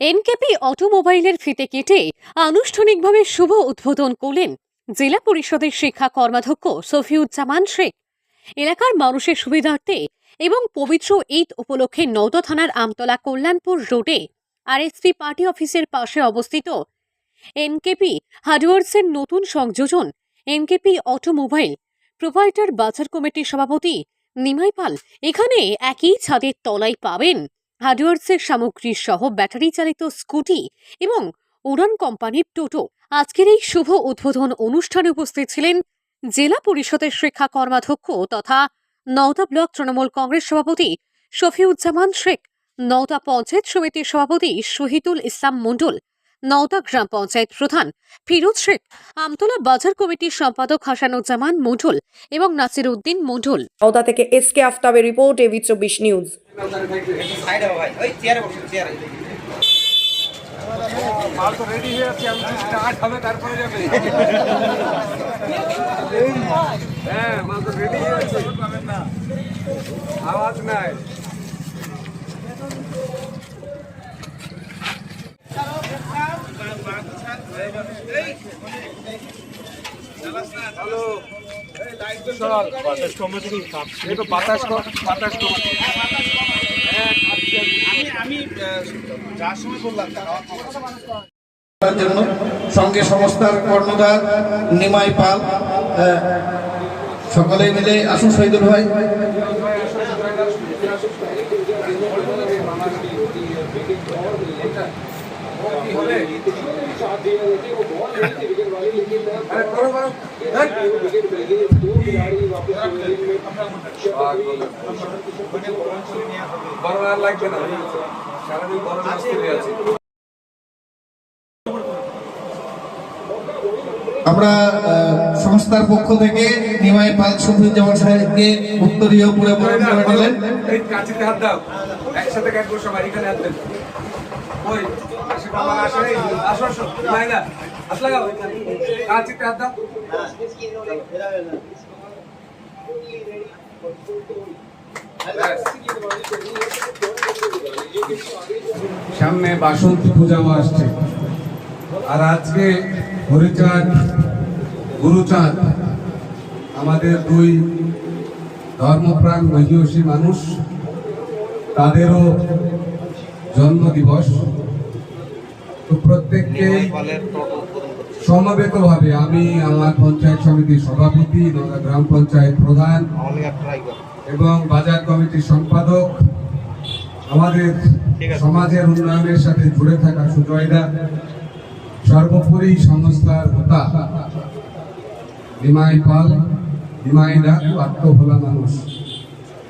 এনকেপি অটোমোবাইলের ফিতে কেটে আনুষ্ঠানিকভাবে শুভ উদ্বোধন করলেন জেলা পরিষদের শিক্ষা কর্মাধ্যক্ষ সফিউজ্জামান শেখ। এলাকার মানুষের সুবিধার্থে এবং পবিত্র ঈদ উপলক্ষে নওদা থানার আমতলা কল্যাণপুর রোডে আরএসপি পার্টি অফিসের পাশে অবস্থিত এনকেপি হার্ডওয়ার্সের নতুন সংযোজন এনকেপি অটোমোবাইল প্রোভাইডার বাজার কমিটির সভাপতি নিমাই পাল এখানে একই ছাদের তলায় পাবেন। হার্ডওয়ার্সের সামগ্রী সহ ব্যাটারি চালিত স্কুটি এবং উড়ান কোম্পানির টোটো। আজকের এই শুভ উদ্বোধন অনুষ্ঠানে উপস্থিত ছিলেন জেলা পরিষদের শিক্ষা কর্মাধ্যক্ষ তথা নওদা ব্লক তৃণমূল কংগ্রেস সভাপতি শফিউজ্জামান শেখ, নওদা পঞ্চায়েত সমিতির সভাপতি শহীদুল ইসলাম মণ্ডল নওদা গ্রাম পঞ্চায়েত প্রধান ফিরোজ শেখ আমতলা বাজার কমিটির সম্পাদক হাসানুজ্জামান মণ্ডল এবং নাসির উদ্দিন মণ্ডল। নওদা থেকে এস কে আফতাবের রিপোর্ট এভি চব্বিশ নিউজ। মাল তো রেডি হয়ে আছে আমি স্টার্ট হবে তারপরে যাবে হ্যাঁ মাল তো রেডি হয়ে আছে আওয়াজ নাই। বাতাস কমে বাতাস বাতাস কম। খাচ্ছি আমি। আমি আমি যার সময় বললাম জন্য সঙ্গে সংস্থার কর্ণধার নিমাই পাল সকলে মিলে আসুন শহীদুল ভাই। আমরা সংস্থার পক্ষ থেকে নিমাই পাল শফিউজ্জামান সাহেবকে উত্তরীয় পুরে বরণ করে একসাথে কাটবো সবাই সামনে বাসন্তী পূজাও আসছে আর আজকে হরিচাঁদ গুরুচাঁদ আমাদের দুই ধর্মপ্রাণ মহিষী মানুষ তাদেরও জন্ম দিবস তো প্রত্যেককেই সমবেতভাবে আমি আমার পঞ্চায়েত সমিতির সভাপতি গ্রাম পঞ্চায়েত প্রধান এবং বাজার কমিটির সম্পাদক, আমাদের সমাজের উন্নয়নের সাথে জুড়ে থাকা সুজয়দা, সর্বোপরি সংস্থার হোতা নিমাই পাল নিমাইদা আত্মভোলা মানুষ।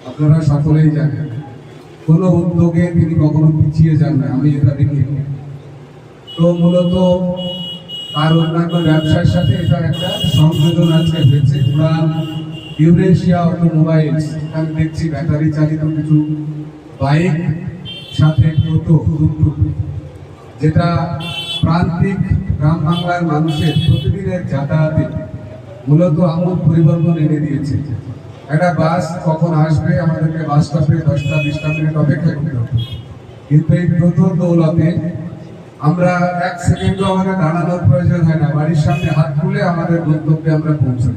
আপনারা সকলেই জানেন। কোনো উদ্যোগে তিনি কখনো পিছিয়ে যান না আমি এটা দেখি। তো মূলত তার অন্যান্য ব্যবসার সাথে এটা একটা সংযোজন আজকে হয়েছে। উড়ান ইউরেশিয়া অটোমোবাইলস এখানে দেখছি ব্যাটারি চালিত কিছু বাইক সাথে টোটো টুকটুক যেটা প্রান্তিক গ্রাম বাংলার মানুষের প্রতিদিনের যাতায়াতে মূলত আমূল পরিবর্তন এনে দিয়েছে। একটা বাস কখন আসবে? আমাদেরকে বাস স্টপে দশটা, বিশটা মিনিট অপেক্ষা করতে হতো কিন্তু এই টোটো দৌলতে আমরা এক সেকেন্ডও আমাদের দাঁড়ানোর প্রয়োজন হয় না। বাড়ির সামনে হাত তুলে আমাদের গন্তব্যে আমরা পৌঁছাই।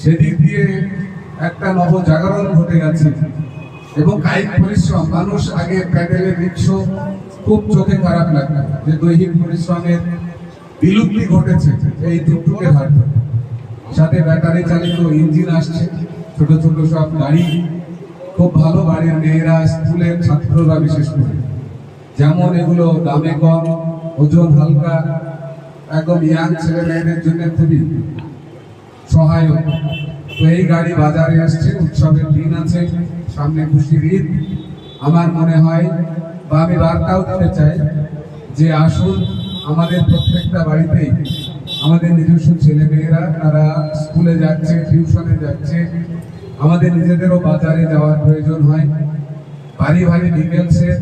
সেদিক দিয়ে একটা নব জাগরণ ঘটে গেছে এবং কায়িক পরিশ্রম। মানুষ আগে প্যাডেলে রিক্সো, খুব চোখে খারাপ লাগতো যে দৈহিক পরিশ্রমের বিলুপ্তি ঘটেছে। এই টুকটুকের হাত ধরে। সাথে ব্যাটারি চালিত ইঞ্জিন আসছে। ছোট ছোট সব গাড়ি। খুব ভালো বাড়ির মেয়েরা, স্কুলের ছাত্ররা বিশেষ করে। যেমন এগুলো দামে কম, ওজন হালকা, একদম ইয়াং ছেলে মেয়েদের জন্য খুবই সহায়ক। তো এই গাড়ি বাজারে আসছে, উৎসবের দিন আছে, সামনে খুশির ঈদ। আমার মনে হয়, বা আমি বার্তাও দিতে চাই যে আসুন, আমাদের প্রত্যেকটা বাড়িতেই আমাদের নিজস্ব ছেলে মেয়েরা তারা স্কুলে যাচ্ছে, টিউশনে যাচ্ছে। আমাদের নিজেদেরও বাজারে যাওয়ার প্রয়োজন হয়। ভারী ভারী ডিটেলসের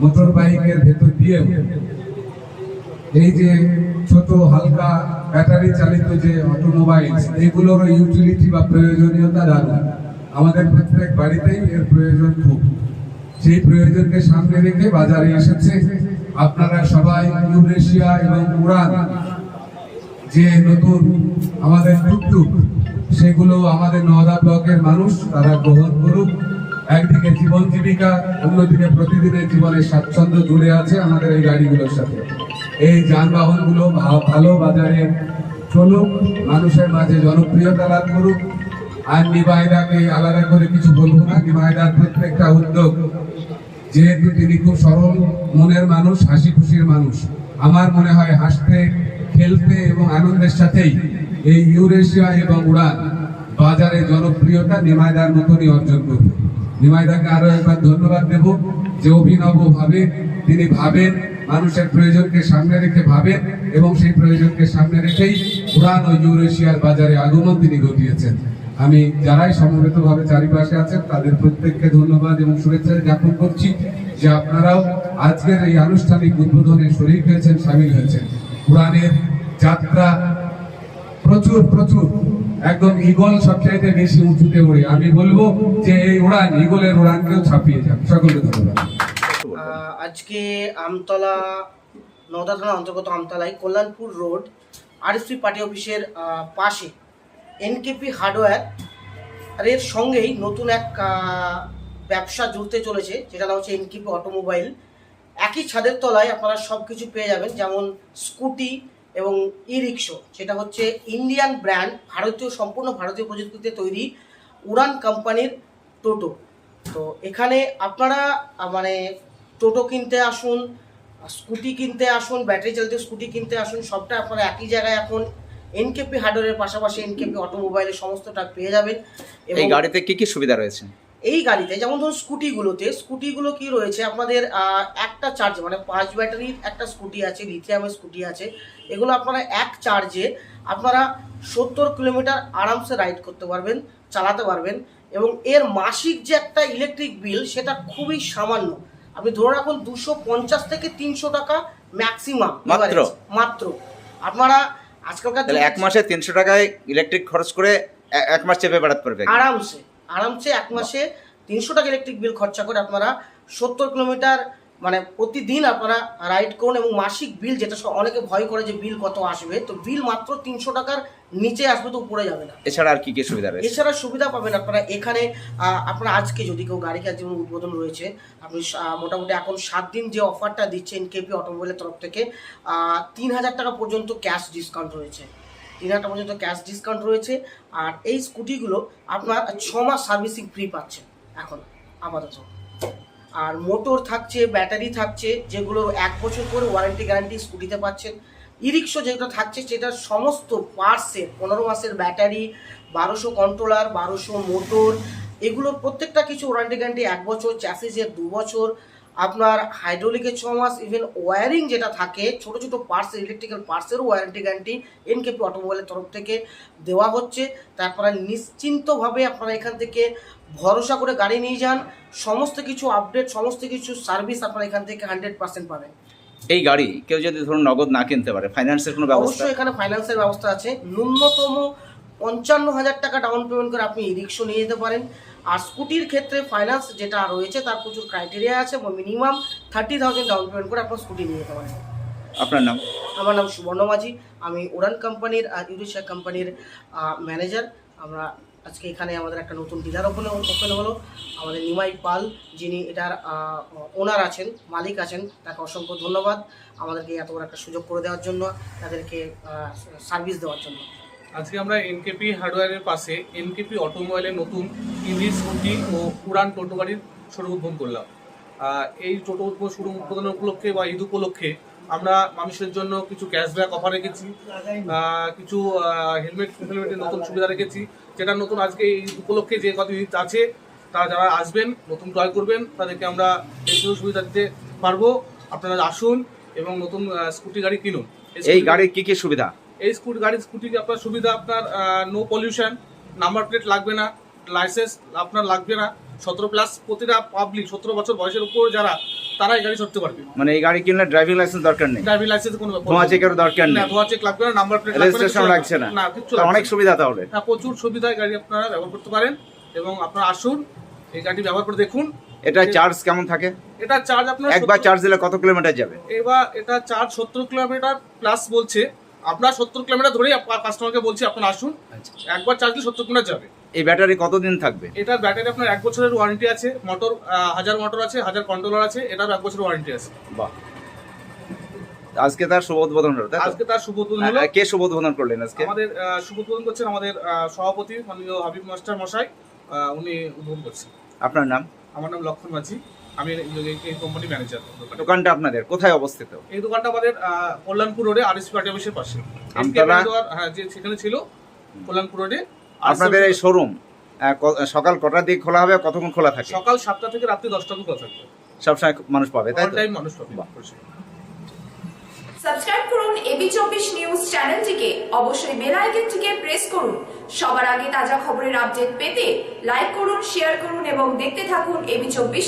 মোটর বাইকের ভেতর দিয়েও এই যে ছোট হালকা ব্যাটারি চালিত যে অটোমোবাইল এগুলোর ইউটিলিটি বা প্রয়োজনীয়তা দারুণ। আমাদের প্রত্যেক বাড়িতেই এর প্রয়োজন খুব। সেই প্রয়োজনকে সামনে রেখে বাজারে এসেছে। আপনারা সবাই ইউরেশিয়া এবং উড়ান যে নতুন আমাদের টুকটুক, সেগুলো আমাদের নওদা ব্লকের মানুষ, তারা গ্রহণ করুক। একদিকে জীবন জীবিকা, অন্যদিকে প্রতিদিনের জীবনের স্বাচ্ছন্দ্য জুড়ে আছে আমাদের এই গাড়িগুলোর সাথে। এই যানবাহনগুলো ভালো বাজারে চলুক, মানুষের মাঝে জনপ্রিয়তা লাভ করুক। আর নিবাইদাকে আলাদা করে কিছু বলব না নিবাইদার প্রত্যেকটা উদ্যোগ যেহেতু তিনি খুব সরল মনের মানুষ হাসি খুশির মানুষ। আমার মনে হয় হাসতে খেলতে এবং আনন্দের সাথেই এই ইউরেশিয়া এবং উড়ান বাজারে জনপ্রিয়তা নিমাইদার মতনই অর্জন করবে। নিমাইদাকে আরও একবার ধন্যবাদ দেব যে অভিনব ভাবে তিনি ভাবেন, মানুষের প্রয়োজনকে সামনে রেখে ভাবেন এবং সেই প্রয়োজনকে সামনে রেখেই উড়ান ও ইউরেশিয়ার বাজারে আগমন তিনি ঘটিয়েছেন। আমি যারাই সমবেতভাবে চারিপাশে আছেন, তাদের প্রত্যেককে ধন্যবাদ এবং শুভেচ্ছা জ্ঞাপন করছি যে আপনারাও আজকের এই আনুষ্ঠানিক উদ্বোধনে শরীর হয়েছেন সামিল হয়েছেন। পুরাণের যাত্রা প্রচুর প্রচুর। একদম ইগল সবচাইতে বেশি উঁচুতে ওড়ে। আমি বলব যে এই উড়ান ইগলের উড়ানকেও ছাপিয়ে যাক। সকলকে ধন্যবাদ। আজকে আমতলা, নওদা থানার অন্তর্গত আমতলায় Kalyanpur road, RSP party office পাশে এনকেপি হার্ডওয়্যার এর সঙ্গেই নতুন এক ব্যবসা জুড়তে চলেছে, যেটা হচ্ছে এনকেপি অটোমোবাইল। একই ছাদের তলায় আপনারা সব কিছু পেয়ে যাবেন যেমন স্কুটি এবং ই রিক্সো সেটা হচ্ছে ইন্ডিয়ান ব্র্যান্ড ভারতীয় সম্পূর্ণ ভারতীয় প্রযুক্তিতে তৈরি উড়ান কোম্পানির টোটো। তো এখানে আপনারা মানে টোটো কিনতে আসুন স্কুটি কিনতে আসুন ব্যাটারি চালিত স্কুটি কিনতে আসুন সবটা আপনারা একই জায়গায় এখন এনকেপি হার্ডওয়ারের পাশাপাশি এনকেপি অটোমোবাইলের সমস্তটা পেয়ে যাবেন। এবং এই গাড়িতে কি কি সুবিধা রয়েছে? এই গাড়িতে যেমন ধরুন স্কুটিগুলোতে স্কুটিগুলো কি রয়েছে? আপনাদের একটা চার্জ মানে পাঁচ ব্যাটারির একটা স্কুটি আছে লিথিয়ামের স্কুটি আছে। এগুলো আপনারা এক চার্জে আপনারা সত্তর কিলোমিটার আরামসে রাইড করতে পারবেন চালাতে পারবেন। এবং এর মাসিক যে একটা ইলেকট্রিক বিল সেটা খুবই সামান্য। আপনি ধরে রাখুন দুশো পঞ্চাশ থেকে তিনশো টাকা ম্যাক্সিমাম মাত্র? মাত্র। আপনারা আজকালকার এক মাসে তিনশো টাকায় ইলেকট্রিক খরচ করে এক মাস চেপে বেড়াতে পারবে। আরামসে। আরামসে এক মাসে তিনশো টাকা ইলেকট্রিক বিল খরচা করে আপনারা সত্তর কিলোমিটার মানে প্রতিদিন আপনারা রাইড করুন এবং মাসিক বিল যেটা সব- অনেকে ভয় করে যে বিল কত আসবে তো বিল মাত্র তিনশো টাকার নিচে আসবে তো উপরে যাবে না। এছাড়া আর কি কি সুবিধা রয়েছে? এছাড়া সুবিধা পাবেন আপনারা এখানে আপনারা আজকে যদি কেউ গাড়ি কাজ যেমন উদ্বোধন রয়েছে আপনি মোটামুটি এখন সাত দিন যে অফারটা দিচ্ছেন কেপি অটোমোবাইলের তরফ থেকে তিন হাজার টাকা পর্যন্ত ক্যাশ ডিসকাউন্ট রয়েছে। তিন হাজার টাকা পর্যন্ত ক্যাশ ডিসকাউন্ট রয়েছে। আর এই স্কুটিগুলো আপনার ছ মাস সার্ভিসিং ফ্রি পাচ্ছেন এখন আপাতত আর মোটর থাকছে, ব্যাটারি থাকছে, যেগুলো এক বছর করে ওয়ারেন্টি গ্যারান্টি স্কুটিতে পাচ্ছেন। ই রিক্সো যেটা থাকছে, সেটার সমস্ত পার্টসের পনেরো মাসের ব্যাটারি, বারোশো কন্ট্রোলার বারোশো মোটর এগুলোর প্রত্যেকটা কিছু ওয়ারেন্টি গ্যারান্টি এক বছর চ্যাসিসের দু বছর আপনার হাইড্রোলিকের ছ মাস ইভেন ওয়ারিং যেটা থাকে ছোট ছোট পার্টস ইলেকট্রিক্যাল পার্টসেরও ওয়ারেন্টি গ্যারান্টি এনকেপি অটোমোবাইলের তরফ থেকে দেওয়া হচ্ছে। তারপরে নিশ্চিন্তভাবে আপনারা এখান থেকে ভরসা করে গাড়ি নিয়ে যান। সমস্ত কিছু আপডেট সমস্ত কিছু সার্ভিস আপনারা এখান থেকে হান্ড্রেড পার্সেন্ট পাবেন। এই গাড়ি কেউ যদি ধরুন নগদ না কিনতে পারে ফাইন্যান্সের কোনো ব্যবস্থা? অবশ্যই এখানে ফাইন্যান্সের ব্যবস্থা আছে। ন্যূনতম পঞ্চান্ন হাজার টাকা ডাউন পেমেন্ট করে আপনি ই রিক্সো নিয়ে যেতে পারেন। আর স্কুটির ক্ষেত্রে ফাইন্যান্স যেটা রয়েছে তার প্রচুর ক্রাইটেরিয়া আছে minimum thirty thousand down payment করে আপনার স্কুটি নিয়ে যেতে পারেন। আপনার নাম? আমার নাম সুবর্ণ মাঝি। আমি উড়ান কোম্পানির আর ইউরিশিয়া কোম্পানির ম্যানেজার আমরা আজকে এখানে আমাদের একটা নতুন ডিলার ওপেন ওপেন হলো। আমাদের নিমাই পাল যিনি এটার ওনার আছেন মালিক আছেন তাকে অসংখ্য ধন্যবাদ। আমাদেরকে এত বড় একটা সুযোগ করে দেওয়ার জন্য তাদেরকে সার্ভিস দেওয়ার জন্য। আজকে আমরা এনকেপি হার্ডওয়্যারের পাশে এনকেপি অটোমোবাইলের নতুন ইভি স্কুটি ও উড়ান টোটো গাড়ির শুরু উদ্বোধন করলাম। এই টোটো উদ্বোধন শুরু উদ্বোধন উপলক্ষে বা ঈদ উপলক্ষে আমরা মানুষের জন্য কিছু ক্যাশব্যাক অফার রেখেছি কিছু হেলমেট হেলমেটের নতুন সুবিধা রেখেছি যেটা নতুন আজকে এই উপলক্ষে যে কত ঈদ আছে তারা যারা আসবেন নতুন ক্রয় করবেন তাদেরকে আমরা এই সুযোগ সুবিধা দিতে পারব। আপনারা আসুন এবং নতুন স্কুটি গাড়ি কিনুন। এই গাড়ির কি কি সুবিধা? এই স্কুটি গাড়ির স্কুটি আপনার সুবিধা? আপনার নো পলিউশন নাম্বার প্লেট লাগবে না লাইসেন্স আপনার লাগবে না। সতেরো প্লাস প্রতিটা পাবলিক সতেরো বছর বয়সের উপর যারা তারা এই গাড়ি চড়তে পারবে। মানে এই গাড়ি কিনলে ড্রাইভিং লাইসেন্স দরকার নেই। ড্রাইভিং লাইসেন্স কোনো ধোঁয়া নেই। চেকেরও দরকার নেই। ধোয়া চেক লাগবে না নাম্বার প্লেট রেজিস্ট্রেশন লাগছে না। না অনেক। সুবিধা তাহলে। হ্যাঁ প্রচুর সুবিধায় গাড়ি আপনারা ব্যবহার করতে পারেন এবং আপনারা আসুন এই গাড়ি ব্যবহার করে দেখুন। এটা চার্জ কেমন থাকে? এটা চার্জ আপনার একবার চার্জ দিলে কত কিলোমিটার যাবে? এবার এটা চার্জ সত্তর কিলোমিটার প্লাস বলছে। আপনার সত্তর কিলোমিটার ধরেই কাস্টমারকে বলছি আপনার আসুন। আচ্ছা। একবার চার্জ দিলে সত্তর কিলোমিটার যাবে। এই ব্যাটারি কতদিন থাকবে? এটার ব্যাটারি আপনার এক বছরের ওয়ারেন্টি আছে। মোটর হাজার মোটর আছে হাজার কন্ট্রোলার আছে এটার এক বছরের ওয়ারেন্টি আছে। বাহ। আজকে তার শুভ উদ্বোধন হলো আজকে তার শুভ উদ্বোধন হলো। কে শুভ উদ্বোধন করলেন আজকে? আমাদের শুভ উদ্বোধন করছেন আমাদের সভাপতি মাননীয় হাবিব মাস্টার মশাই উনি উদ্বোধন করছেন। আপনার নাম? আমার নাম লক্ষণ মাঝি। আমি এই- কোম্পানি ম্যানেজার দোকানটা আপনাদের কোথায় অবস্থিত? এই দোকানটা আমাদের কল্যাণপুর রোডে আরএসপি পার্টি অফিসের পাশে। হ্যাঁ যে সেখানে ছিল কল্যাণপুর রোডে। আপনাদের এই শোরুম সকাল কটার দিকে খোলা হবে কতক্ষণ খোলা থাকে? সকাল সাতটা থেকে রাত্রি দশটা খোলা থাকবে। সবসময় মানুষ পাবে তাই টাইম মানুষ পাবে সাবস্ক্রাইব করুন এবি চব্বিশ নিউজ চ্যানেলটিকে। অবশ্যই বেল আইকনটিকে প্রেস করুন। সবার আগে তাজা খবরের আপডেট পেতে লাইক করুন শেয়ার করুন এবং দেখতে থাকুন এবি চব্বিশ